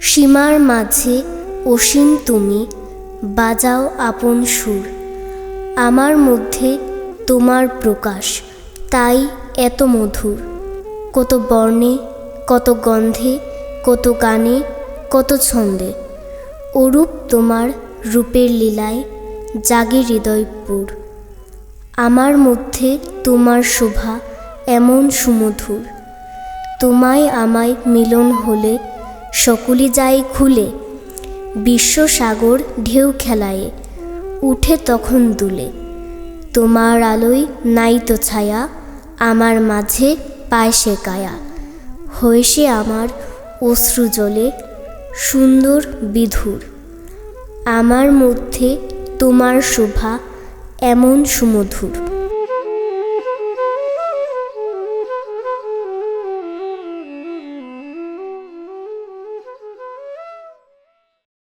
সীমার মাঝে অসীম তুমি, বাজাও আপন সুর। আমার মধ্যে তোমার প্রকাশ, তাই এত মধুর। কত বর্ণে, কত গন্ধে, কত গানে, কত ছন্দে। অরূপ তোমার রূপের লীলায় জাগে হৃদয়পুর। আমার মধ্যে তোমার শোভা এমন সুমধুর। তোমায় আমায় মিলন হলে সকলি যায় খুলে, বিশ্বসাগর ঢেউ খেলায়ে, উঠে তখন দুলে। তোমার আলোয় নাই তো ছায়া, আমার মাঝে পায় সে কায়া। হয়ে সে আমার অশ্রু জলে, সুন্দর বিধুর। আমার মধ্যে তোমার শোভা এমন সুমধুর।